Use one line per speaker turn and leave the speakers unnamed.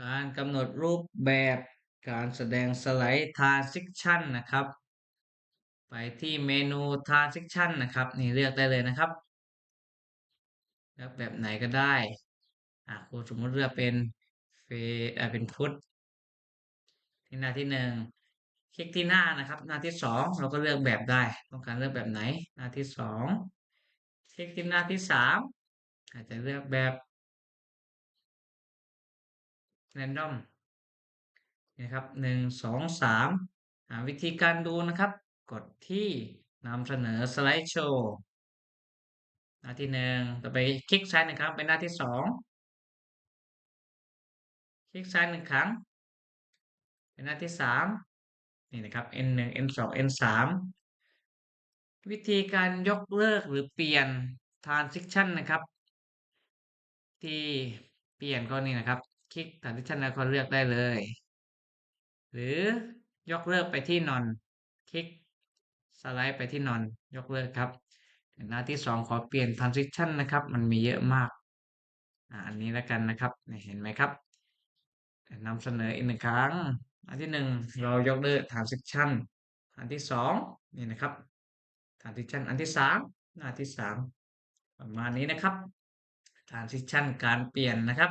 การกำหนดรูปแบบการแสดงสไลด์ transition นะครับ ไปที่เมนู transition นะครับ นี่เลือกได้เลยนะครับเลือกแบบไหนก็ได้อะครูสมมติเลือกเป็นเฟอ่าเป็นฟุตที่หน้าที่หนึ่งคลิกที่หน้านะครับ หน้าที่สองเราก็เลือกแบบได้ต้องการเลือกแบบไหน หน้าที่สองคลิกที่หน้าที่สามอาจจะเลือกแบบ random นะครับหนึ่งสองสามวิธีการดูนะครับ กดที่นำเสนอสไลด์โชว์หน้าที่หนึ่งต่อไปคลิกซ้ายนะครับเป็นหน้าที่สองคลิกซ้ายหนึ่งครั้ง เป็นหน้าที่สามนี่นะครับ n หนึ่ง n สอง n สามวิธีการยกเลิกหรือเปลี่ยน transition นะครับ ที่เปลี่ยนก็นี่นะครับ คลิก transition แล้วก็เลือกได้เลย หรือยกเลิกไปที่ none คลิกสไลด์ไปที่ none ยกเลิกครับหน้าที่สองขอเปลี่ยน transition นะครับ มันมีเยอะมากอ่าอันนี้แล้วกันนะครับเห็นไหมครับนำเสนออีกหนึ่งครั้ง อันที่หนึ่งเรายกเลิก transition อันที่สองนี่นะครับ transition อันที่สามหน้าที่สามประมาณนี้นะครับ transition การเปลี่ยนนะครับ